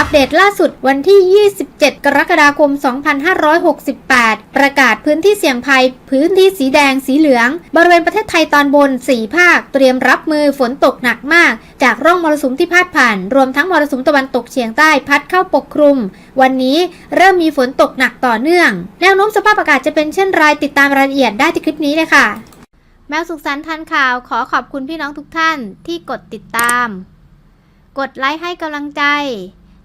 อัปเดตล่าสุดวันที่ 27 กรกฎาคม 2568 ประกาศพื้นที่เสี่ยงภัย พื้นที่สีแดงสีเหลือง บริเวณประเทศไทยตอนบน 4 ภาค เตรียมรับมือฝนตกหนักมาก จากร่องมรสุมที่พาดผ่าน รวมทั้งมรสุมตะวันตกเฉียงใต้พัดเข้าปกคลุม วันนี้เริ่มมีฝนตกหนักต่อเนื่อง แนวโน้มสภาพอากาศจะเป็นเช่นไรติดตามรายละเอียดได้ที่คลิปนี้เลยค่ะ แมวสุขสันต์ทันข่าวขอขอบคุณพี่น้องทุกท่านที่กดติดตามกดไลค์ให้กำลังใจ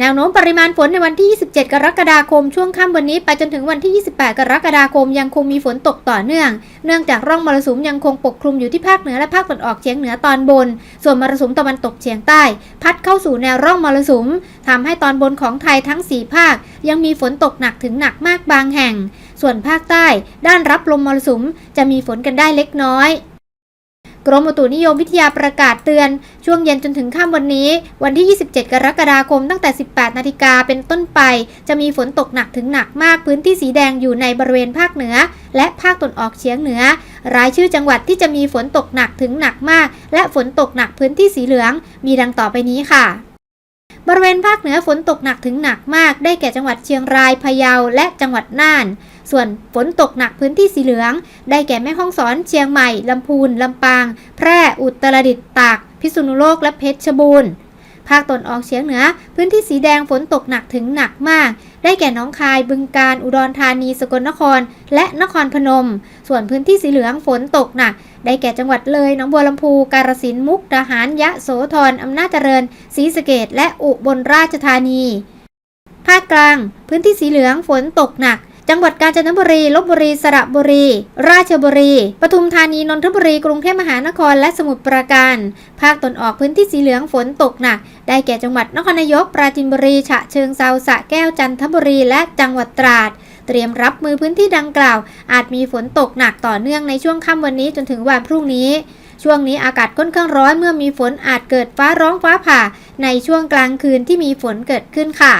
แนวโน้มปริมาณฝนในวันที่ 27 กรกฎาคมช่วงค่ำวันนี้ไปจนถึงวันที่ 28 กรกฎาคมยังคงมีฝนตกต่อเนื่อง เนื่องจากร่องมรสุมยังคงปกคลุมอยู่ที่ภาคเหนือและภาคตะวันออกเฉียงเหนือตอนบน ส่วนมรสุมตะวันตกเฉียงใต้ พัดเข้าสู่แนวร่องมรสุมทำให้ตอนบนของไทยทั้ง 4 ภาค ยังมีฝนตกหนักถึงหนักมากบางแห่ง ส่วนภาคใต้ ด้านรับลมมรสุมจะมีฝนกันได้เล็กน้อย กรมอุตุนิยมวิทยาประกาศเตือน ช่วงเย็นจนถึงค่ำวันนี้ วันที่ 27 กรกฎาคมตั้งแต่ 18 นาฬิกาเป็นต้นไป จะมีฝนตกหนักถึงหนักมากพื้นที่สีแดงอยู่ในบริเวณภาคเหนือ และภาคตะวันออกเฉียงเหนือ รายชื่อจังหวัดที่จะมีฝนตกหนักถึงหนักมาก และฝนตกหนักพื้นที่สีเหลือง มีดังต่อไปนี้ค่ะบริเวณภาคเหนือฝนตกหนักถึงหนักมาก ได้แก่จังหวัดเชียงราย พะเยา และจังหวัดน่าน ส่วนฝนตกหนักพื้นที่สีเหลือง ได้แก่แม่ฮ่องสอน เชียงใหม่ ลำพูน ลำปาง แพร่ อุตรดิตถ์ ตาก พิษณุโลก และเพชรบูรณ์ ภาคตะวันออกเฉียงเหนือ พื้นที่สีแดงฝนตกหนักถึงหนักมาก ได้แก่น้องคาย บึงกาฬ อุดรธานี สกลนคร และนครพนม ส่วนพื้นที่สีเหลืองฝนตกหนัก ได้แก่จังหวัดเลย หนองบัวลำพู กาฬสินธุ์ มุกดาหาร ยะโสธร อำนาจเจริญ ศรีสะเกษและอุบลราชธานี ภาคกลาง พื้นที่สีเหลืองฝนตกหนัก จังหวัดกาญจนบุรีลบบุรี สระบุรี ราชบุรี ปทุมธานี นนทบุรี กรุงเทพมหานคร และสมุทรปราการ ภาคตะวันออกพื้นที่สีเหลืองฝนตกหนัก ได้แก่จังหวัดนครนายก ปราจีนบุรี ฉะเชิงเซาสะแก้ว จันทบุรี และจังหวัดตราด เตรียมรับมือพื้นที่ดังกล่าว อาจมีฝนตกหนักต่อเนื่องในช่วงค่ำวันนี้จนถึงวันพรุ่งนี้ช่วงนี้อากาศค่อนข้างร้อนเมื่อมีฝนอาจเกิดฟ้าร้องฟ้าผ่า ในช่วงกลางคืนที่มีฝนเกิดขึ้นค่ะ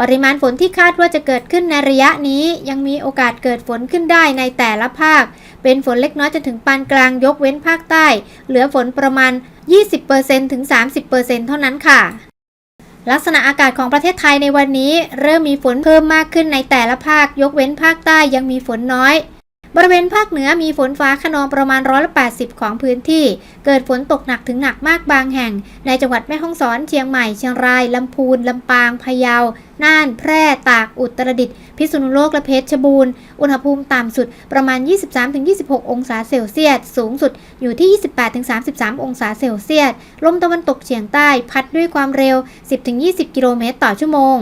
ปริมาณฝนที่คาดว่าจะเกิดขึ้นในระยะนี้ ยังมีโอกาสเกิดฝนขึ้นได้ในแต่ละภาค เป็นฝนเล็กน้อยจนถึงปานกลางยกเว้นภาคใต้ เหลือฝนประมาณ 20%ถึง 30%เท่านั้นค่ะลักษณะอากาศของประเทศไทยในวันนี้ เริ่มมีฝนเพิ่มมากขึ้นในแต่ละภาค ยกเว้นภาคใต้ยังมีฝนน้อย บริเวณภาคเหนือมีฝนฟ้าขนองประมาณร้อยละ80 ของพื้นที่ เกิดฝนตกหนักถึงหนักมากบางแห่ง ในจังหวัดแม่ฮ่องสอน เชียงใหม่ เชียงราย ลำพูน ลำปาง พะเยา น่าน แพร่ ตาก อุตรดิตถ์ พิษณุโลก และเพชรบูรณ์ อุณหภูมิต่ำสุดประมาณ 23-26 องศาเซลเซียส สูงสุดอยู่ที่ 28-33 องศาเซลเซียส ลมตะวันตกเฉียงใต้ พัดด้วยความเร็ว 10-20 กิโลเมตรต่อชั่วโมง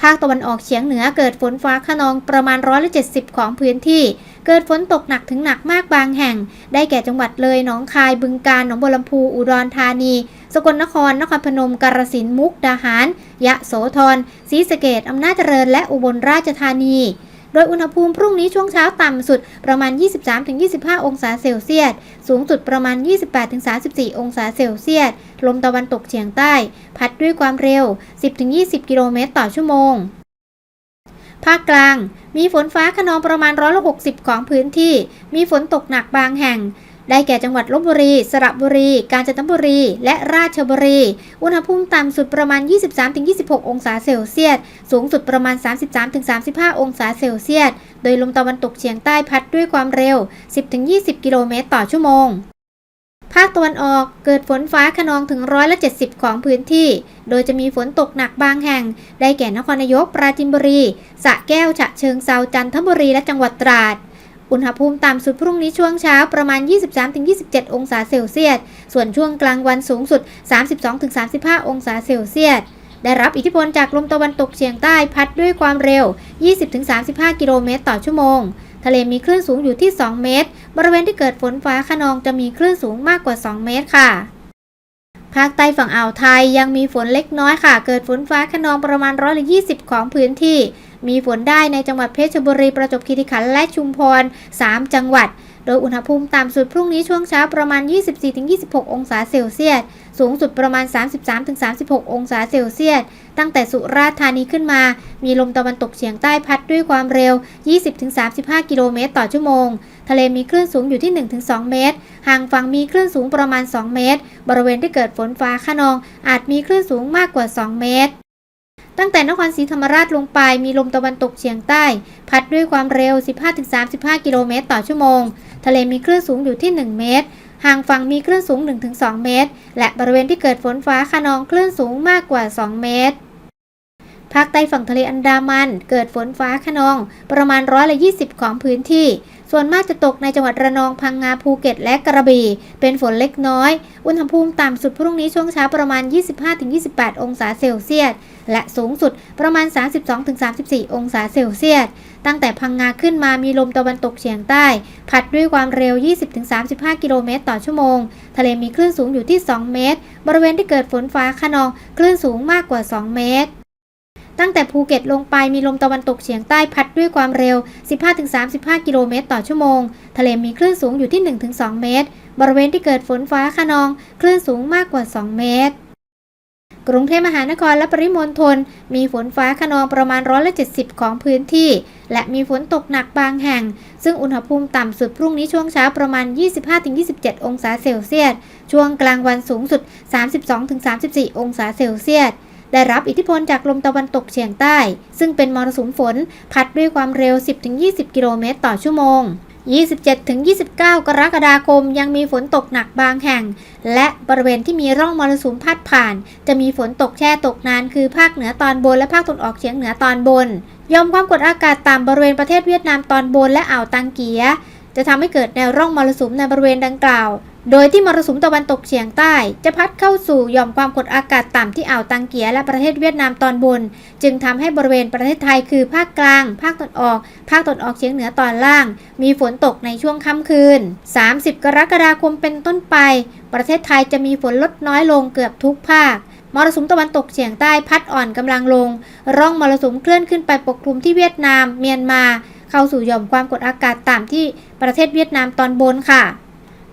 ภาคตะวันออกเฉียงเหนือเกิดฝนฟ้าขนองประมาณร้อยละ70 ของพื้นที่ เกิดฝนตกหนักถึงหนักมากบางแห่ง ได้แก่จังหวัดเลยหนองคายบึงกาฬหนองบัวลำพูอุดรธานี สกลนคร นครพนมกาฬสินธุ์มุกดาหาร ยะโสธรศรีสะเกดอำนาจเจริญและอุบลราชธานี โดยอุณหภูมิพรุ่งนี้ช่วงเช้าต่ำสุดประมาณ 23-25 องศาเซลเซียส สูงสุดประมาณ 28-34 องศาเซลเซียส ลมตะวันตกเฉียงใต้ พัดด้วยความเร็ว 10-20 กิโลเมตรต่อชั่วโมงภาคกลาง มีฝนฟ้าขนองประมาณร้อยละ60 ของพื้นที่ มีฝนตกหนักบางแห่ง ได้แก่จังหวัดลบบุรี สระบุรี กาญจนบุรี และราชบุรี อุณหภูมิต่ำสุดประมาณ 23-26 องศาเซลเซียส สูงสุดประมาณ 33-35 องศาเซลเซียส โดยลมตะวันตกเฉียงใต้พัดด้วยความเร็ว 10-20 กิโลเมตรต่อชั่วโมงภาคตะวันออกเกิดฝนฟ้าขนองถึงร้อยละ70 ของพื้นที่ โดยจะมีฝนตกหนักบางแห่ง ได้แก่นครนายก ปราจินบุรี สระแก้ว ฉะเชิงเซา จันทบุรี และจังหวัดตราด อุณหภูมิต่ำสุดพรุ่งนี้ช่วงเช้าประมาณ 23-27 องศาเซลเซียส ส่วนช่วงกลางวันสูงสุด 32-35 องศาเซลเซียสได้รับอิทธิพลจากลมตะวันตกเฉียงใต้พัดด้วยความเร็ว 20-35 กิโลเมตรต่อชั่วโมง ทะเลมีคลื่นสูงอยู่ที่ 2 เมตร บริเวณที่เกิดฝนฟ้าขนองจะมีคลื่นสูงมากกว่า 2 เมตรค่ะ ภาคใต้ฝั่งอ่าวไทยยังมีฝนเล็กน้อยค่ะ เกิดฝนฟ้าขนองประมาณร้อยละ20 ของพื้นที่ มีฝนได้ในจังหวัดเพชรบุรีประจวบคีรีขันธ์และชุมพร 3 จังหวัด โดยอุณหภูมิต่ำสุดพรุ่งนี้ช่วงเช้าประมาณ 24-26 องศาเซลเซียส สูงสุดประมาณ 33-36 องศาเซลเซียส ตั้งแต่สุราษฎร์ธานีขึ้นมา มีลมตะวันตกเฉียงใต้พัดด้วยความเร็ว 20-35 กิโลเมตรต่อชั่วโมง ทะเลมีคลื่นสูงอยู่ที่ 1-2 เมตร ห่างฝั่งมีคลื่นสูงประมาณ 2 เมตร บริเวณที่เกิดฝนฟ้าขนอง อาจมีคลื่นสูงมากกว่า 2 เมตร ตั้งแต่นครศรีธรรมราชลงไปมีลมตะวันตกเฉียงใต้ พัดด้วยความเร็ว 15-35 กิโลเมตรต่อชั่วโมง ทะเลมีคลื่นสูงอยู่ที่ 1 เมตร ห่างฝั่งมีคลื่นสูง 1-2 เมตร และบริเวณที่เกิดฝนฟ้าขนองคลื่นสูงมากกว่า 2 เมตรภาคใต้ฝั่งทะเลอันดามัน เกิดฝนฟ้าขนอง ประมาณร้อยละ20ของพื้นที่ ส่วนมากจะตกในจังหวัดระนองพังงาภูเก็ตและกระบี่ เป็นฝนเล็กน้อย อุณหภูมิต่ำสุดพรุ่งนี้ช่วงเช้าประมาณ 25-28 องศาเซลเซียส และสูงสุดประมาณ 32-34 องศาเซลเซียส ตั้งแต่พังงาขึ้นมามีลมตะวันตกเฉียงใต้ พัดด้วยความเร็ว 20-35 กิโลเมตรต่อชั่วโมง ทะเลมีคลื่นสูงอยู่ที่ 2 เมตร บริเวณที่เกิดฝนฟ้าขนองคลื่นสูงมากกว่า 2 เมตรตั้งแต่ภูเก็ตลงไปมีลมตะวันตกเฉียงใต้พัดด้วยความเร็ว 15-35 กิโลเมตรต่อชั่วโมง ทะเลมีคลื่นสูงอยู่ที่ 1-2 เมตร บริเวณที่เกิดฝนฟ้าขนอง คลื่นสูงมากกว่า 2 เมตร กรุงเทพมหานครและปริมณฑลมีฝนฟ้าขนองประมาณร้อยละ70 ของพื้นที่ และมีฝนตกหนักบางแห่ง ซึ่งอุณหภูมิต่ำสุดพรุ่งนี้ช่วงเช้าประมาณ 25-27 องศาเซลเซียส ช่วงกลางวันสูงสุด 32-34 องศาเซลเซียสได้รับอิทธิพลจากลมตะวันตกเฉียงใต้ ซึ่งเป็นมรสุมฝน พัดด้วยความเร็ว 10-20 กิโลเมตรต่อชั่วโมง 27-29 กรกฎาคมยังมีฝนตกหนักบางแห่ง และบริเวณที่มีร่องมรสุมพัดผ่าน จะมีฝนตกแช่ตกนานคือภาคเหนือตอนบนและภาคตะวันออกเฉียงเหนือตอนบนยอมความกดอากาศต่ำบริเวณประเทศเวียดนามตอนบนและอ่าวตังเกีย จะทำให้เกิดแนวร่องมรสุมในบริเวณดังกล่าว โดยที่มรสุมตะวันตกเฉียงใต้ จะพัดเข้าสู่หย่อมความกดอากาศต่ำที่อ่าวตังเกียและประเทศเวียดนามตอนบน จึงทำให้บริเวณประเทศไทยคือภาคกลาง ภาคตะวันออก ภาคตะวันออกเฉียงเหนือตอนล่าง มีฝนตกในช่วงค่ำคืน 30 กรกฎาคมเป็นต้นไป ประเทศไทยจะมีฝนลดน้อยลงเกือบทุกภาคมรสุมตะวันตกเฉียงใต้พัดอ่อนกำลังลง ร่องมรสุมเคลื่อนขึ้นไปปกคลุมที่เวียดนาม เมียนมา เข้าสู่หย่อมความกดอากาศต่ำที่ประเทศเวียดนามตอนบนค่ะ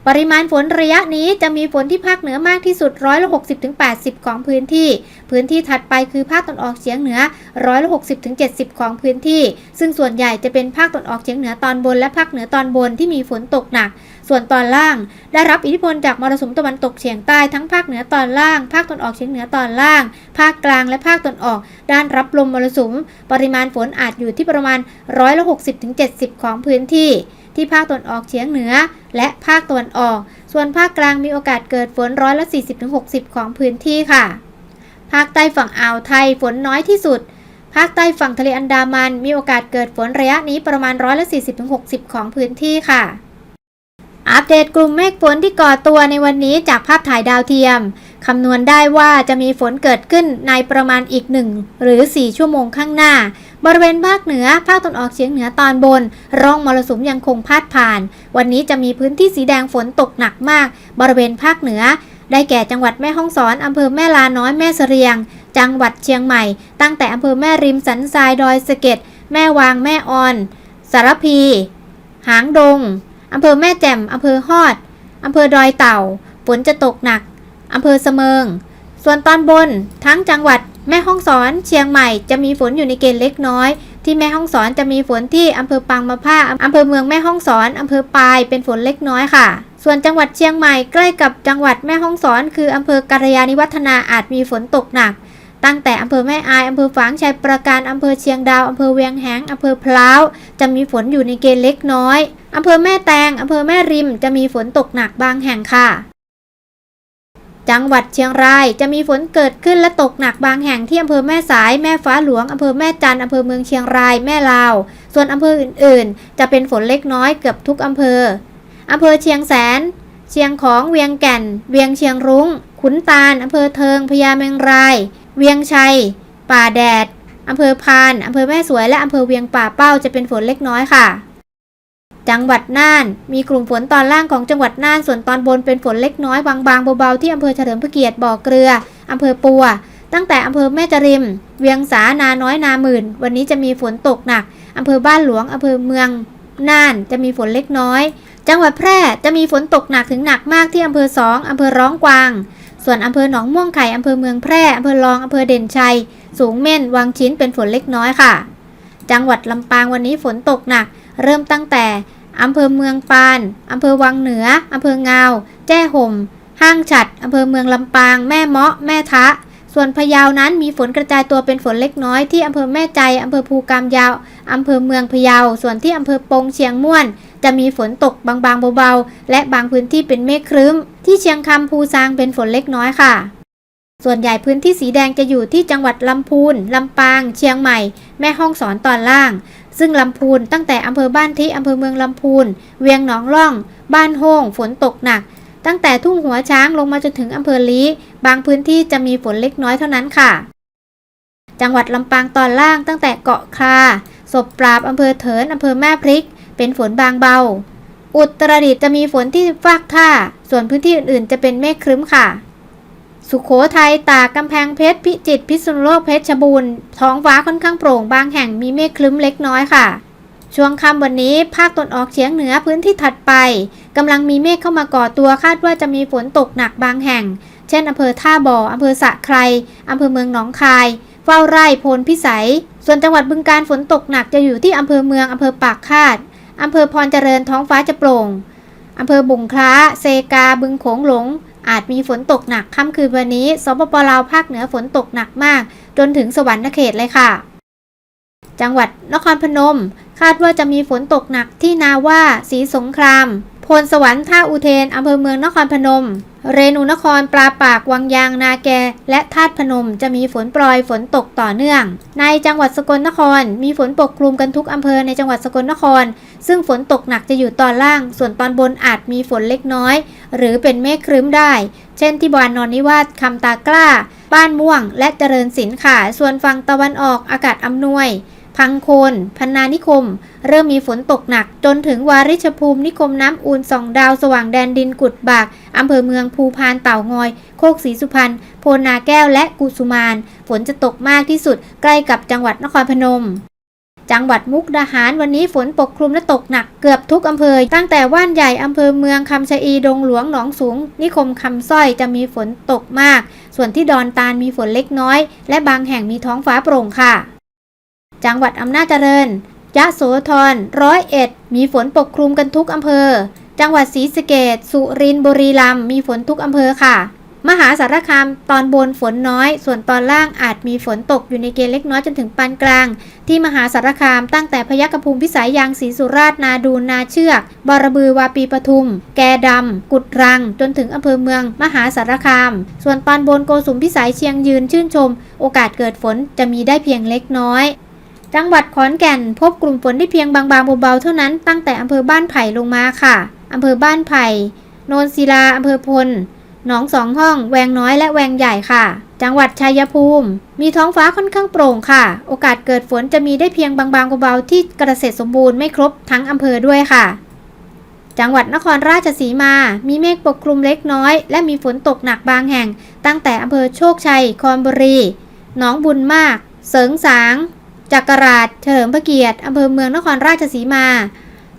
ปริมาณฝนระยะนี้จะมีฝนที่ภาคเหนือมากที่สุดร้อยละ60-80ของพื้นที่ พื้นที่ถัดไปคือภาคตะวันออกเฉียงเหนือร้อยละ60-70ของพื้นที่ ซึ่งส่วนใหญ่จะเป็นภาคตะวันออกเฉียงเหนือตอนบนและภาคเหนือตอนบนที่มีฝนตกหนัก ส่วนตอนล่าง ได้รับอิทธิพลจากมรสุมตะวันตกเฉียงใต้ทั้งภาคเหนือตอนล่าง ภาคตะวันออกเฉียงเหนือตอนล่าง ภาคกลางและภาคตะวันออก ด้านรับลมมรสุม ปริมาณฝนอาจอยู่ที่ประมาณร้อยละ60-70ของพื้นที่ ที่ภาคตะวันออกเฉียงเหนือ และภาคตะวันออก ส่วนภาคกลางมีโอกาสเกิดฝนร้อยละ 40-60 ของพื้นที่ค่ะ ภาคใต้ฝั่งอ่าวไทยฝนน้อยที่สุด ภาคใต้ฝั่งทะเลอันดามัน มีโอกาสเกิดฝนระยะนี้ประมาณร้อยละ 40-60 ของพื้นที่ค่ะ อัปเดตกลุ่มเมฆฝนที่ก่อตัวในวันนี้จากภาพถ่ายดาวเทียมคำนวณได้ว่าจะมีฝนเกิดขึ้นในประมาณอีก 1 หรือ 4 ชั่วโมงข้างหน้า บริเวณภาคเหนือ ภาคตะวันออกเฉียงเหนือตอนบน ร่องมรสุมยังคงพาดผ่าน วันนี้จะมีพื้นที่สีแดงฝนตกหนักมาก บริเวณภาคเหนือ ได้แก่จังหวัดแม่ฮ่องสอน อำเภอแม่ลาน้อยแม่เสรียง จังหวัดเชียงใหม่ ตั้งแต่อำเภอแม่ริมสันทรายดอยสะเก็ด แม่วางแม่ออน สารพี หางดง อำเภอแม่แจ่ม อำเภอฮอด อำเภอดอยเต่า ฝนจะตกหนัก อำเภอเสมิง ส่วนตอนบน ทั้งจังหวัด แม่ฮ่องสอนเชียงใหม่จะมีฝนอยู่ในเกณฑ์เล็กน้อย ที่แม่ฮ่องสอนจะมีฝนที่อำเภอปางมะผ้าอำเภอเมืองแม่ฮ่องสอนอำเภอปายเป็นฝนเล็กน้อยค่ะ ส่วนจังหวัดเชียงใหม่ใกล้กับจังหวัดแม่ฮ่องสอนคืออำเภอกัลยาณิวัฒนาอาจมีฝนตกหนัก ตั้งแต่อำเภอแม่อายอำเภอฝางชัยประการอำเภอเชียงดาวอำเภอเวียงแหงอำเภอพล้าวจะมีฝนอยู่ในเกณฑ์เล็กน้อยอำเภอแม่แตงอำเภอแม่ริมจะมีฝนตกหนักบางแห่งค่ะ จังหวัดเชียงรายจะมีฝนเกิดขึ้นและตกหนักบางแห่งที่อำเภอแม่สาย แม่ฟ้าหลวงอำเภอแม่จันอำเภอเมืองเชียงราย แม่ลาว ส่วนอำเภออื่นๆ จะเป็นฝนเล็กน้อยเกือบทุกอำเภอ อำเภอเชียงแสน เชียงของเวียงแก่น เวียงเชียงรุง้ง ขุนตาลอำเภอเทิงพญาเมงราย เวียงชัย ป่าแดดอำเภอพานอำเภอแม่สวยและอำเภอเวียงป่าเป้าจะเป็นฝนเล็กน้อยค่ะ จังหวัดน่าน มีกลุ่มฝนตอนล่างของจังหวัดน่าน ส่วนตอนบนเป็นฝนเล็กน้อยบางๆเบาๆที่อำเภอเฉลิมพระเกียรติบ่อเกลืออำเภอปัว ตั้งแต่อำเภอแม่จริม เวียงสานาน้อยนาหมื่น วันนี้จะมีฝนตกหนักอำเภอบ้านหลวงอำเภอเมืองน่านจะมีฝนเล็กน้อย จังหวัดแพร่จะมีฝนตกหนักถึงหนักมากที่อำเภอสองอำเภอร้องกวาง ส่วนอำเภอหนองม่วงไข่อำเภอเมืองแพร่อำเภอรองอำเภอเด่นชัย สูงเม่นวังชิ้นเป็นฝนเล็กน้อยค่ะ จังหวัดลำปางวันนี้ฝนตกหนัก เริ่มตั้งแต่อำเภอเมืองปานอำเภอวังเหนืออำเภองาว แจ้ห่ม ห้างฉัดอำเภอเมืองลำปาง แม่เมาะ แม่ทะ ส่วนพะเยานั้นมีฝนกระจายตัวเป็นฝนเล็กน้อยที่อำเภอแม่ใจอำเภอภูกามยาวอำเภอเมืองพะเยา ส่วนที่อำเภอปงเชียงม่วน จะมีฝนตกบางๆเบาๆ และบางพื้นที่เป็นเมฆครึ้ม ที่เชียงคำภูซางเป็นฝนเล็กน้อยค่ะส่วนใหญ่พื้นที่สีแดงจะอยู่ที่จังหวัดลำพูน ลำปาง เชียงใหม่ แม่ฮ่องสอนตอนล่าง ซึ่งลำพูนตั้งแต่อำเภอบ้านที่อำเภอเมืองลำพูน เวียงหนองล่อง บ้านโฮงฝนตกหนัก ตั้งแต่ทุ่งหัวช้างลงมาจนถึงอำเภอลี้บางพื้นที่จะมีฝนเล็กน้อยเท่านั้นค่ะ จังหวัดลำปางตอนล่างตั้งแต่เกาะคาศพปราบอำเภอเถินอำเภอแม่พริก เป็นฝนบางเบา อุตรดิตถ์จะมีฝนที่ฟากท่า ส่วนพื้นที่อื่นๆ จะเป็นเมฆครึ้มค่ะ สุขโขทัยตากกำแพงเพชรพิจิตรพิษณุโลกเพชรบูรณ์ท้องฟ้าค่อนข้างโปร่งบางแห่งมีเมฆคลึ้มเล็กน้อยค่ะ ช่วงค่ำวันนี้ภาคตนออกเฉียงเหนือพื้นที่ถัดไปกำลังมีเมฆเข้ามาก่อตัวคาดว่าจะมีฝนตกหนักบางแห่ง เช่นอำเภอท่าบ่ออำเภอสะไครอำเภอเมืองหนองคาย เฝ้าไร่โพนพิสัย ส่วนจังหวัดบึงการฝนตกหนักจะอยู่ที่อำเภอเมืองอำเภอปากคาดอำเภอพรเจริญท้องฟ้าจะโปร่งอำเภอบุงคล้า เซกา บึงโขงหลง อาจมีฝนตกหนักค่ำคืนวันนี้สปปลาวภาคเหนือฝนตกหนักมาก จนถึงสวรรค์เขตเลยค่ะ จังหวัดนครพนม คาดว่าจะมีฝนตกหนักที่นาว่าสีสงครามพลสวรรค์ท่าอุเทนอำเภอเมืองนครพนม เรนูนครปลาปากวังยางนาแก และธาตุพนมจะมีฝนโปรยฝนตกต่อเนื่อง ในจังหวัดสกลนคร มีฝนปกคลุมกันทุกอำเภอในจังหวัดสกลนคร ซึ่งฝนตกหนักจะอยู่ตอนล่าง ส่วนตอนบนอาจมีฝนเล็กน้อย หรือเป็นเมฆครึ้มได้ เช่นที่บานนอนนิวาสคำตากล้า บ้านม่วง และเจริญศิลป์ค่ะ ส่วนฝั่งตะวันออกอากาศอำนวย พังโคนพันนานิคม เริ่มมีฝนตกหนัก จนถึงวาริชภูมินิคมน้ำอูนสองดาวสว่างแดนดินกุดบากอำเภอเมืองภูพานเต่างอย โคกศรีสุพรรณโพนาแก้วและกุสุมาน ฝนจะตกมากที่สุดใกล้กับจังหวัดนครพนมจังหวัดมุกดาหารวันนี้ฝนปกคลุมและตกหนักเกือบทุกอำเภอ ตั้งแต่ว่านใหญ่อำเภอเมืองคำชะอีดงหลวงหนองสูง นิคมคำสร้อยจะมีฝนตกมาก ส่วนที่ดอนตาลมีฝนเล็กน้อย และบางแห่งมีท้องฟ้าโปร่งค่ะ จังหวัดอำนาจเจริญยะโสธรร้อยเอ็ดมีฝนปกคลุมกันทุกอำเภอ จังหวัดศรีสะเกดสุรินทร์บุรีรัมย์มีฝนทุกอำเภอค่ะ มหาสารคามตอนบนฝนน้อย ส่วนตอนล่างอาจมีฝนตกอยู่ในเกณฑ์เล็กน้อยจนถึงปานกลาง ที่มหาสารคามตั้งแต่พยัคฆภูมิพิสัยยางศรีสุราษฎร์นาดูนนาเชือก บรบือวาปีปทุม แกดำ กุดรัง จนถึงอำเภอเมือง มหาสารคาม ส่วนตอนบนโกสุมพิสัยเชียงยืนชื่นชม โอกาสเกิดฝนจะมีได้เพียงเล็กน้อย จังหวัดขอนแก่นพบกลุ่มฝนได้เพียงบางๆเบาๆเท่านั้นตั้งแต่อำเภอบ้านไผ่ลงมาค่ะอำเภอบ้านไผ่โนนศิลาอำเภอพลหนองสองห้อง แวงน้อยและแวงใหญ่ค่ะ จังหวัดชัยภูมิ มีท้องฟ้าค่อนข้างโปร่งค่ะ โอกาสเกิดฝนจะมีได้เพียงบางๆเบาๆที่เกษตรสมบูรณ์ไม่ครบทั้งอำเภอด้วยค่ะ จังหวัดนครราชสีมา มีเมฆปกคลุมเล็กน้อย และมีฝนตกหนักบางแห่ง ตั้งแต่อำเภอโชคชัย คอนบุรี หนองบุญมาก เสริงสาง จักราชเฉลิมพระเกียรติอำเภอเมืองนครราชสีมา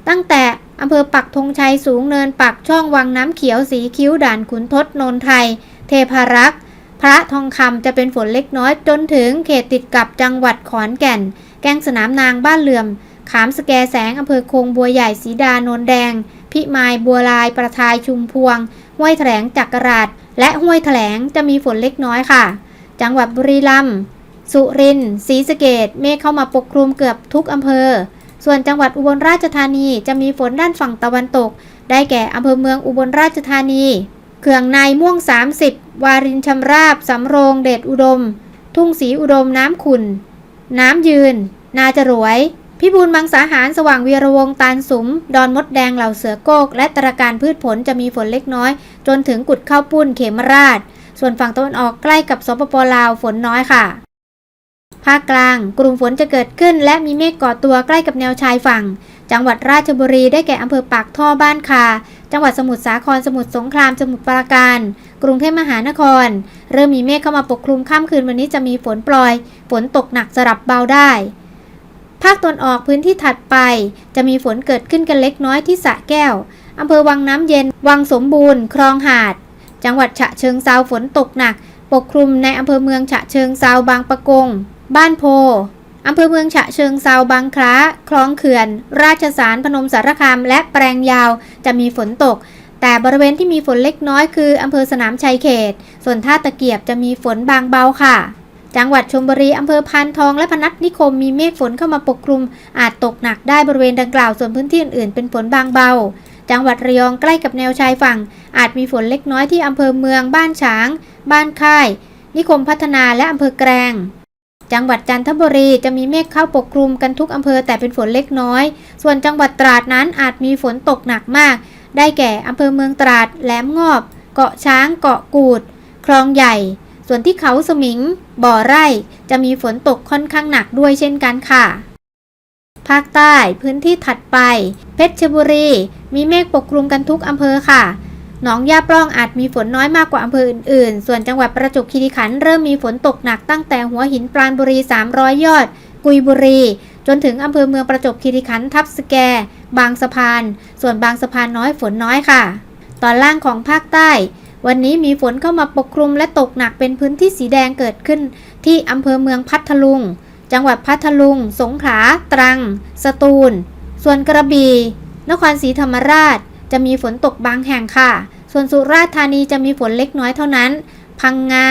ตั้งแต่อำเภอปักธงชัยสูงเนินปักช่องวังน้ำเขียวสีคิ้วด่านขุนทดนนไทย เทพารักษ์พระทองคำจะเป็นฝนเล็กน้อยจนถึงเขตติดกับจังหวัดขอนแก่น แกงสนามนางบ้านเหลื่อม ขามสแกแสงอำเภอคงบัวใหญ่สีดานนแดง พิมายบัวลายประทายชุมพวง ห้วยแถลงจักราช และห้วยแถลงจะมีฝนเล็กน้อยค่ะ จังหวัดบุรีรัมย์ สุรินทร์ศรีสะเกดเมฆเข้ามาปกคลุมเกือบทุกอำเภอ ส่วนจังหวัดอุบลราชธานีจะมีฝนด้านฝั่งตะวันตก ได้แก่อำเภอเมืองอุบลราชธานี เขื่องในม่วง 30 วารินชำราบ สำโรงเดชอุดม ทุ่งศรีอุดมน้ำขุนน้ำยืน นาจรวย พิบูลมังสาหารสว่างวีระวงตาลสุม ดอนมดแดงเหล่าเสือโกก และตระการพืชผลจะมีฝนเล็กน้อย จนถึงกุดข้าวปุ้นเขมราช ส่วนฝั่งตะวันออกใกล้กับสปปลาวฝนน้อยค่ะ ภาคกลาง กลุ่มฝนจะเกิดขึ้น และมีเมฆก่อตัวใกล้กับแนวชายฝั่ง จังหวัดราชบุรีได้แก่อำเภอปากท่อบ้านคา จังหวัดสมุทรสาคร สมุทรสงคราม สมุทรปราการ กรุงเทพมหานคร เริ่มมีเมฆเข้ามาปกคลุมค่ำคืนวันนี้จะมีฝนปล่อย ฝนตกหนักสลับเบาได้ ภาคตะวันออกพื้นที่ถัดไป จะมีฝนเกิดขึ้นกันเล็กน้อยที่สะแก้วอำเภอวังน้ำเย็น วังสมบูรณ์ คลองหาด จังหวัดฉะเชิงเซาฝนตกหนัก ปกคลุมในอำเภอเมืองฉะเชิงเซาบางปะกง บ้านโพ อำเภอเมืองฉะเชิงเซาบางคล้า คลองเขื่อน ราชสารพนมสารคาม และแปลงยาวจะมีฝนตก แต่บริเวณที่มีฝนเล็กน้อยคืออำเภอสนามชัยเขต ส่วนท่าตะเกียบจะมีฝนบางเบาค่ะ จังหวัดชลบุรีอำเภอพานทองและพนัสนิคมมีเมฆฝนเข้ามาปกคลุม อาจตกหนักได้บริเวณดังกล่าวส่วนพื้นที่อื่นๆเป็นฝนบางเบาจังหวัดระยองใกล้กับแนวชายฝั่ง อาจมีฝนเล็กน้อยที่อำเภอเมือง บ้านฉาง บ้านค่าย นิคมพัฒนาและอำเภอแกลง จังหวัดจันทบุรีจะมีเมฆเข้าปกคลุมกันทุกอำเภอแต่เป็นฝนเล็กน้อย ส่วนจังหวัดตราดนั้นอาจมีฝนตกหนักมาก ได้แก่อำเภอเมืองตราด แหลมงอบ เกาะช้าง เกาะกูด คลองใหญ่ ส่วนที่เขาสมิง บ่อไร่ จะมีฝนตกค่อนข้างหนักด้วยเช่นกันค่ะ ภาคใต้พื้นที่ถัดไป เพชรบุรี มีเมฆปกคลุมกันทุกอำเภอค่ะ หนองยาปล้องอาจมีฝนน้อยมากกว่าอำเภออื่นๆ ส่วนจังหวัดประจวบคีรีขันธ์เริ่มมีฝนตกหนักตั้งแต่หัวหินปราณบุรี 300 ยอด กุยบุรี จนถึงอำเภอเมืองประจวบคีรีขันธ์ทับสแก บางสะพาน ส่วนบางสะพานน้อยฝนน้อยค่ะ ตอนล่างของภาคใต้ วันนี้มีฝนเข้ามาปกคลุมและตกหนักเป็นพื้นที่สีแดงเกิดขึ้น ที่อำเภอเมืองพัทลุง จังหวัดพัทลุง สงขลา ตรัง สตูล ส่วนกระบี่ นครศรีธรรมราช จะมีฝนตกบางแห่งค่ะ ส่วนสุราษฎร์ธานีจะมีฝนเล็กน้อยเท่านั้น พังงา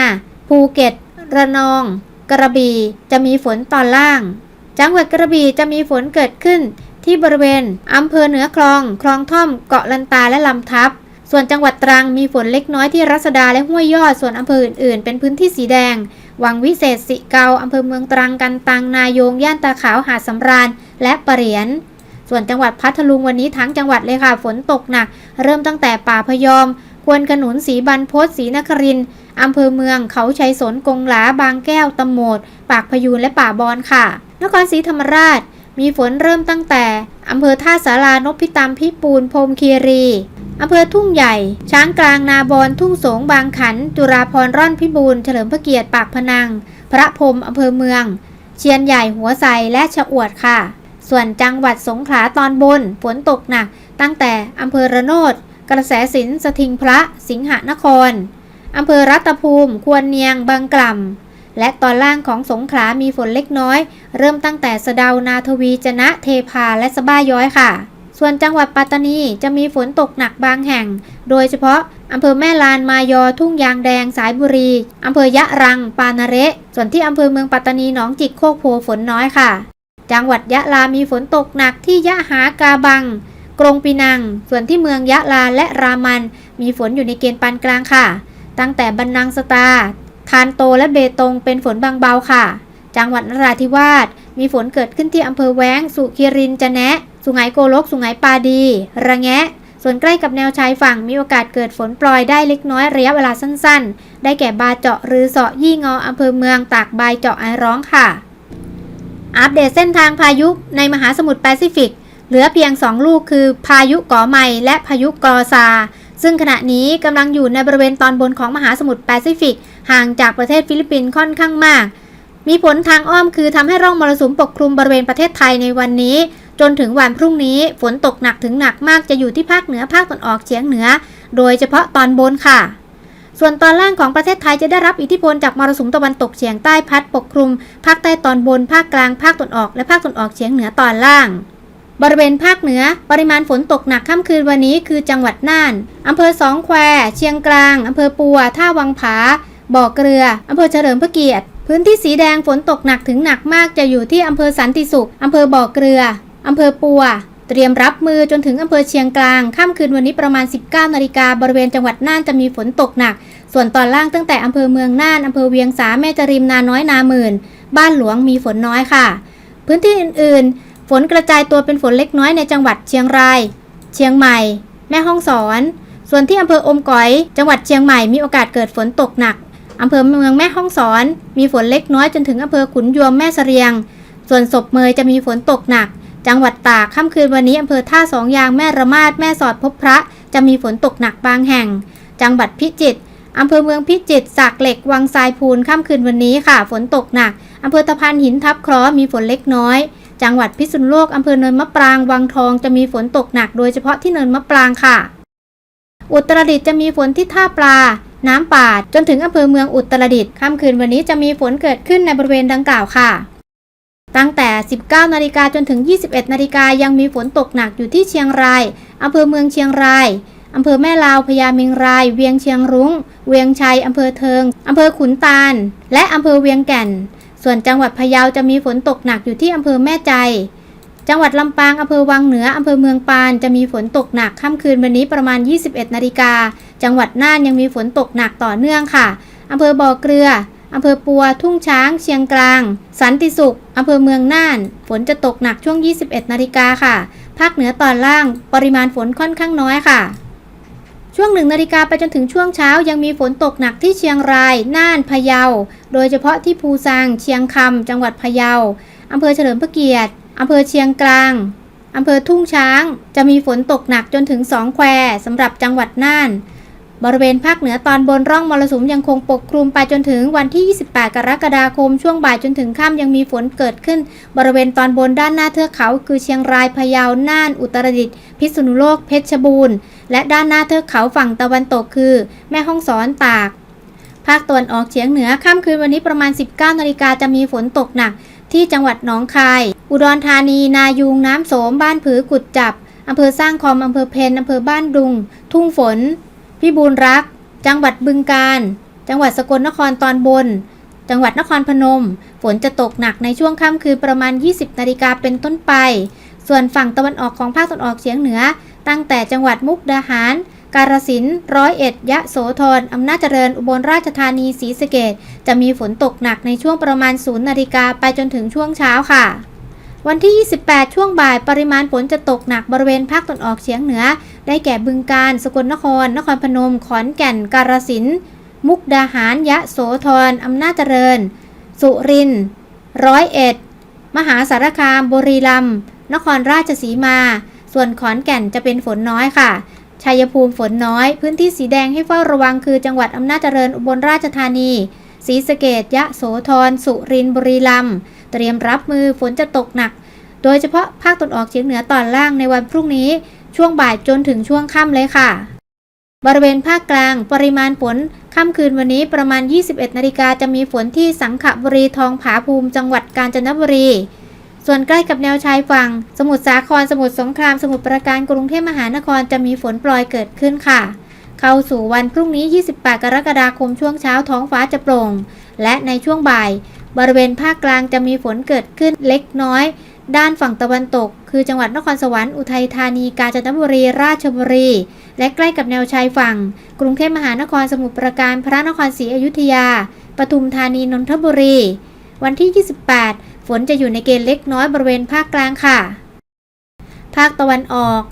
ภูเก็ต ระนอง กระบี่จะมีฝนตอนล่าง จังหวัดกระบี่จะมีฝนเกิดขึ้นที่บริเวณอำเภอเหนือคลอง คลองท่อม เกาะลันตาและลำทับ ส่วนจังหวัดตรังมีฝนเล็กน้อยที่รัศดาและห้วยยอด ส่วนอำเภออื่นๆ เป็นพื้นที่สีแดง วังวิเศษสิเกาอำเภอเมืองตรังกันตังนายง ย่านตาขาวหาดสำราญ และปะเหรียญ ส่วนจังหวัดพัทลุงวันนี้ทั้งจังหวัดเลยค่ะ ฝนตกหนัก เริ่มตั้งแต่ป่าพยอม ควนขนุนสีบรรพศสีนครินอำเภอเมือง เขาชัยสนกงหลา บางแก้วตะโหมด ปากพยูนและป่าบอนค่ะ นครศรีธรรมราช มีฝนเริ่มตั้งแต่อำเภอท่าสารานพิตามพิปูนพรมคีรีอำเภอทุ่งใหญ่ ช้างกลางนาบอนทุ่งสงบางขัน จุราพรร่อนพิบูลเฉลิมพระเกียรติปากพนัง พระพรมอำเภอเมือง เชียนใหญ่หัวไซและชะอวดค่ะ ส่วนจังหวัดสงขลาตอนบนฝนตกหนัก ตั้งแต่อำเภอระโนด กระแสสินสถิงพระสิงหนครอำเภอรัตภูมิ ควรเนียง บางกล่ำ และตอนล่างของสงขลามีฝนเล็กน้อย เริ่มตั้งแต่สะเดา นาทวี จนะ เทพา และสบ้าย้อยค่ะ ส่วนจังหวัดปัตตานีจะมีฝนตกหนักบางแห่ง โดยเฉพาะอำเภอแม่ลาน มายอ ทุ่งยางแดง สายบุรีอำเภอยะรัง ปานาเระ ส่วนที่อำเภอเมืองปัตตานี หนองจิก โคกโพ ฝนน้อยค่ะ จังหวัดยะลามีฝนตกหนักที่ยะหากาบัง กรงปีนัง ส่วนที่เมืองยะลาและรามัน มีฝนอยู่ในเกณฑ์ปานกลางค่ะ ตั้งแต่บันนังสตาทานโตและเบตงเป็นฝนบางเบาค่ะ จังหวัดนราธิวาสมีฝนเกิดขึ้นที่อำเภอแว้ง สุขีรินจะแนะ สุไหงโกลก สุไหงปาดี ระแงะ ส่วนใกล้กับแนวชายฝั่งมีโอกาสเกิดฝนปลอยได้เล็กน้อยระยะเวลาสั้น ๆ ได้แก่บาเจาะหรือเสาะยี่งออำเภอเมืองตากใบายเจาะไอร้องค่ะ อัปเดตเส้นทางพายุในมหาสมุทรแปซิฟิก เหลือเพียง 2 ลูกคือพายุก่อไมและพายุกอซา ซึ่งขณะนี้กำลังอยู่ในบริเวณตอนบนของมหาสมุทรแปซิฟิก ห่างจากประเทศฟิลิปปินส์ค่อนข้างมาก มีผลทางอ้อมคือทำให้ร่องมรสุมปกคลุมบริเวณประเทศไทยในวันนี้ จนถึงวันพรุ่งนี้ฝนตกหนักถึงหนักมากจะอยู่ที่ภาคเหนือภาคตะวันออกเฉียงเหนือ โดยเฉพาะตอนบนค่ะ ส่วนตอนล่างของประเทศไทยจะได้รับอิทธิพลจากมรสุมตะวันตกเฉียงใต้พัดปกคลุม ภาคใต้ตอนบน ภาคกลาง ภาคตะวันออก และภาคตะวันออกเฉียงเหนือตอนล่าง บริเวณภาคเหนือ ปริมาณฝนตกหนักค่ำคืนวันนี้คือจังหวัดน่าน อำเภอสองแคว เชียงกลาง อำเภอปัว ท่าวังผา บ่อเกลือ อำเภอเฉลิมพระเกียรติ พื้นที่สีแดงฝนตกหนักถึงหนักมากจะอยู่ที่อำเภอสันติสุข อำเภอบ่อเกลือ อำเภอปัว เตรียมรับมือจนถึงอำเภอเชียงกลางค่ำคืนวันนี้ประมาณ 19นาฬิกาบริเวณจังหวัดน่านจะมีฝนตกหนัก ส่วนตอนล่างตั้งแต่อำเภอเมืองน่านอำเภอเวียงสาแม่จริมนาน้อยนาหมื่น บ้านหลวงมีฝนน้อยค่ะ พื้นที่อื่นๆ ฝนกระจายตัวเป็นฝนเล็กน้อยในจังหวัดเชียงราย เชียงใหม่ แม่ฮ่องสอน ส่วนที่อำเภออมก๋อย จังหวัดเชียงใหม่มีโอกาสเกิดฝนตกหนักอำเภอเมืองแม่ฮ่องสอน มีฝนเล็กน้อยจนถึงอำเภอขุนยวมแม่เสรียง ส่วนศพเมยจะมีฝนตกหนัก จังหวัดตากค่ำคืนวันนี้อำเภอท่าสองยางแม่ระมาดแม่สอดพบพระ จะมีฝนตกหนักบางแห่ง จังหวัดพิจิตรอำเภอเมืองพิจิตรสักเหล็กวังทรายพูนค่ำคืนวันนี้ค่ะ ฝนตกหนักอำเภอตะพานหินทับคราะห์มีฝนเล็กน้อย จังหวัดพิษณุโลกอำเภอเนินมะปรางวังทองจะมีฝนตกหนักโดยเฉพาะที่เนินมะปรางค่ะ อุตรดิตถ์จะมีฝนที่ท่าปลา น้ำป่าดจนถึงอำเภอเมืองอุตรดิตถ์ค่ำคืนวันนี้จะมีฝนเกิดขึ้นในบริเวณดังกล่าวค่ะ ตั้งแต่ 19 นาฬิกาจนถึง 21 นาฬิกายังมีฝนตกหนักอยู่ที่เชียงรายอำเภอเมืองเชียงรายอำเภอแม่ลาวพญาเมงราย เวียงเชียงรุง้ง เวียงชัยอำเภอเทิงอำเภอขุนตาล และอำเภอเวียงแก่น ส่วนจังหวัดพะเยาจะมีฝนตกหนักอยู่ที่อำเภอแม่ใจ จังหวัดลำปางอำเภอวังเหนืออำเภอเมืองปานจะมีฝนตกหนักค่ำคืนวันนี้ประมาณ 21 นาฬิกา จังหวัดน่านยังมีฝนตกหนักต่อเนื่องค่ะอำเภอบ่อเกลือ อำเภอปัว ทุ่งช้าง เชียงกลาง สันติสุขอำเภอเมืองน่าน ฝนจะตกหนักช่วง 21 นาฬิกาค่ะ ภาคเหนือตอนล่าง ปริมาณฝนค่อนข้างน้อยค่ะ ช่วงหนึ่งนาฬิกาไปจนถึงช่วงเช้ายังมีฝนตกหนักที่เชียงราย น่าน พะเยา โดยเฉพาะที่ภูซาง เชียงคำ จังหวัดพะเยา อำเภอเฉลิมพระเกียรติ อำเภอเชียงกลาง อำเภอทุ่งช้าง จะมีฝนตกหนักจนถึงสองแควสำหรับจังหวัดน่าน บริเวณภาคเหนือตอนบนร่องมรสุมยังคงปกคลุมไปจนถึงวันที่ 28 กรกฎาคม ช่วงบ่ายจนถึงค่ำยังมีฝนเกิดขึ้น บริเวณตอนบนด้านหน้าเทือกเขา คือเชียงรายพะเยาน่าน อุตรดิตถ์พิษณุโลกเพชรบูรณ์ และด้านหน้าเทือกเขาฝั่งตะวันตกคือ แม่ฮ่องสอนตาก ภาคตะวันออกเฉียงเหนือค่ำคืนวันนี้ประมาณ 19นาฬิกาจะมีฝนตกหนัก ที่จังหวัดหนองคาย อุดรธานี นายูงน้ำโสม บ้านผือกุดจับอำเภอสร้างคอมอำเภอเพนอำเภอบ้านดุง ทุ่งฝน พิบูลรัก จังหวัดบึงกาฬจังหวัดสกลนครตอนบน จังหวัดนครพนม ฝนจะตกหนักในช่วงค่ำคืนประมาณ 20 นาฬิกาเป็นต้นไป ส่วนฝั่งตะวันออกของภาคตะวันออกเฉียงเหนือ ตั้งแต่จังหวัดมุกดาหาร กาฬสินธุ์ร้อยเอ็ด ยะโสธรอำนาจเจริญ อุบลราชธานี ศรีสะเกดจะมีฝนตกหนักในช่วงประมาณ 0 นาฬิกาไปจนถึงช่วงเช้าค่ะวันที่ 28 ช่วงบ่าย ปริมาณฝนจะตกหนักบริเวณภาคตะวันออกเฉียงเหนือ ได้แก่บึงกาฬสกลนคร นครพนม ขอนแก่น กาฬสินธุ์มุกดาหาร ยะโสธรอำนาจเจริญ สุรินทร์ร้อยเอ็ด มหาสารคาม บุรีรัมย์ นครราชสีมา ส่วนขอนแก่นจะเป็นฝนน้อยค่ะ ชัยภูมิฝนน้อย พื้นที่สีแดงให้เฝ้าระวังคือจังหวัดอำนาจเจริญ อุบลราชธานีศรีสะเกดยะโสธร สุรินทร์ บุรีรัมย์ เตรียมรับมือฝนจะตกหนัก โดยเฉพาะภาคตะวันออกเฉียงเหนือตอนล่างในวันพรุ่งนี้ ช่วงบ่ายจนถึงช่วงค่ำเลยค่ะ บริเวณภาคกลาง ปริมาณฝนค่ำคืนวันนี้ประมาณ 21 นาฬิกาจะมีฝนที่สังขบุรีทองผาภูมิจังหวัดกาญจนบุรี ส่วนใกล้กับแนวชายฝั่ง สมุทรสาครสมุทรสงครามสมุทรปราการกรุงเทพมหานครจะมีฝนโปรยเกิดขึ้นค่ะ เข้าสู่วันพรุ่งนี้ 28 กรกฎาคมช่วงเช้าท้องฟ้าจะโปร่ง และในช่วงบ่าย บริเวณภาคกลางจะมีฝนเกิดขึ้นเล็กน้อย ด้านฝั่งตะวันตก คือจังหวัดนครสวรรค์อุทัยธานีกาญจนบุรี ราชบุรี และใกล้กับแนวชายฝั่ง กรุงเทพมหานครสมุทรปราการพระนครศรีอยุธยาปทุมธานีนนทบุรี วันที่ 28 ฝนจะอยู่ในเกณฑ์เล็กน้อยบริเวณภาคกลางค่ะ ภาคตะวันออก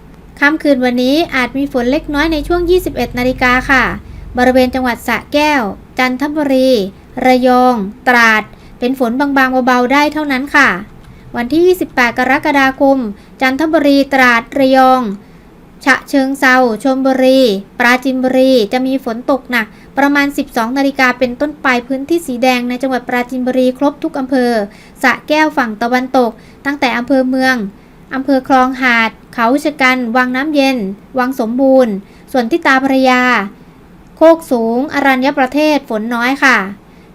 ค่ำคืนวันนี้อาจมีฝนเล็กน้อยในช่วง 21 นาฬิกาค่ะ บริเวณจังหวัดสระแก้ว จันทบุรี ระยอง ตราด เป็นฝนบางๆเบาๆได้เท่านั้นค่ะ วันที่ 28 กรกฎาคม จันทบุรีตราดระยอง ฉะเชิงเซาชลบุรี ปราจีนบุรี จะมีฝนตกหนัก ประมาณ 12 นาฬิกาเป็นต้นไปพื้นที่สีแดงในจังหวัดปราจีนบุรีครบทุกอำเภอสะแก้วฝั่งตะวันตก ตั้งแต่อำเภอเมืองอำเภอคลองหาด เขาชะกัน วังน้ำเย็น วังสมบูรณ์ ส่วนที่ตาพรยา โคกสูง อรัญญประเทศ ฝนน้อยค่ะ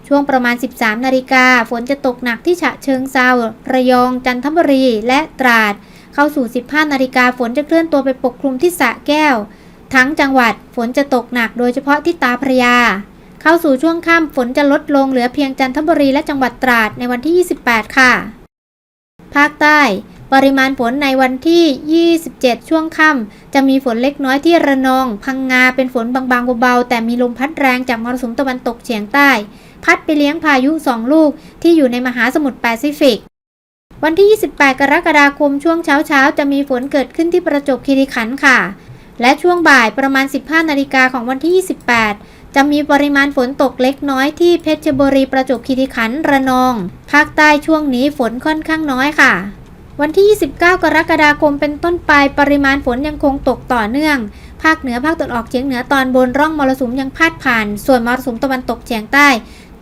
ช่วงประมาณ 13 นาฬิกาฝนจะตกหนักที่ฉะเชิงเซาระยอง จันทบุรี และตราด เข้าสู่ 15 นาฬิกาฝนจะเคลื่อนตัวไปปกคลุมที่สระแก้ว ทั้งจังหวัดฝนจะตกหนักโดยเฉพาะที่ตาพระยา เข้าสู่ช่วงค่ำฝนจะลดลงเหลือเพียงจันทบุรีและจังหวัดตราดในวันที่ 28 ค่ะ ภาคใต้ ปริมาณฝนในวันที่ 27 ช่วงค่ำจะมีฝนเล็กน้อยที่ระนอง พังงาเป็นฝนบางๆเบาๆแต่มีลมพัดแรงจากมรสุมตะวันตกเฉียงใต้ พัดไปเลี้ยงพายุ2ลูกที่อยู่ในมหาสมุทรแปซิฟิก วันที่ 28 กรกฎาคมช่วงเช้าๆจะมีฝนเกิดขึ้นที่ประจวบคีรีขันธ์ค่ะ และช่วงบ่ายประมาณ 15 นาฬิกาของวันที่ 28 จะมีปริมาณฝนตกเล็กน้อยที่เพชรบุรีประจวบคีรีขันธ์ระนอง ภาคใต้ช่วงนี้ฝนค่อนข้างน้อยค่ะวันที่ 29 กรกฎาคมเป็นต้นไปปริมาณฝนยังคงตกต่อเนื่อง ภาคเหนือภาคตะวันออกเฉียงเหนือตอนบนร่องมรสุมยังพาดผ่าน ส่วนมรสุมตะวันตกเฉียงใต้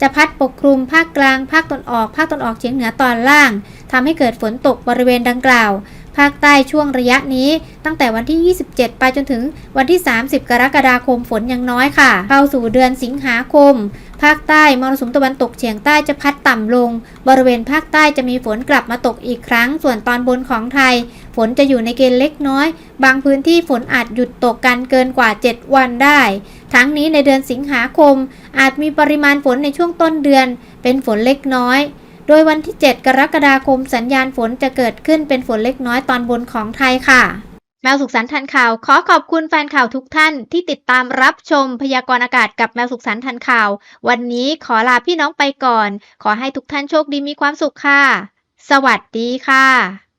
จะพัดปกคลุมภาคกลาง ภาคตะวันออก ภาคตะวันออกเฉียงเหนือตอนล่างทำให้เกิดฝนตกบริเวณดังกล่าว ภาคใต้ช่วงระยะนี้ ตั้งแต่วันที่ 27 ไปจนถึงวันที่ 30 กรกฎาคมฝนยังน้อยค่ะ เข้าสู่เดือนสิงหาคม ภาคใต้มรสุมตะวันตกเฉียงใต้จะพัดต่ำลง บริเวณภาคใต้จะมีฝนกลับมาตกอีกครั้ง ส่วนตอนบนของไทย ฝนจะอยู่ในเกณฑ์เล็กน้อย บางพื้นที่ฝนอาจหยุดตกกันเกินกว่า 7 วันได้ ทั้งนี้ในเดือนสิงหาคม อาจมีปริมาณฝนในช่วงต้นเดือน เป็นฝนเล็กน้อย โดยวันที่ 7 กรกฎาคมสัญญาณฝนจะเกิดขึ้นเป็นฝนเล็กน้อยตอนบนของไทยค่ะ แมวสุขสันต์ทันข่าว ขอขอบคุณแฟนข่าวทุกท่านที่ติดตามรับชมพยากรณ์อากาศกับแมวสุขสันต์ทันข่าว วันนี้ขอลาพี่น้องไปก่อน ขอให้ทุกท่านโชคดีมีความสุขค่ะ สวัสดีค่ะ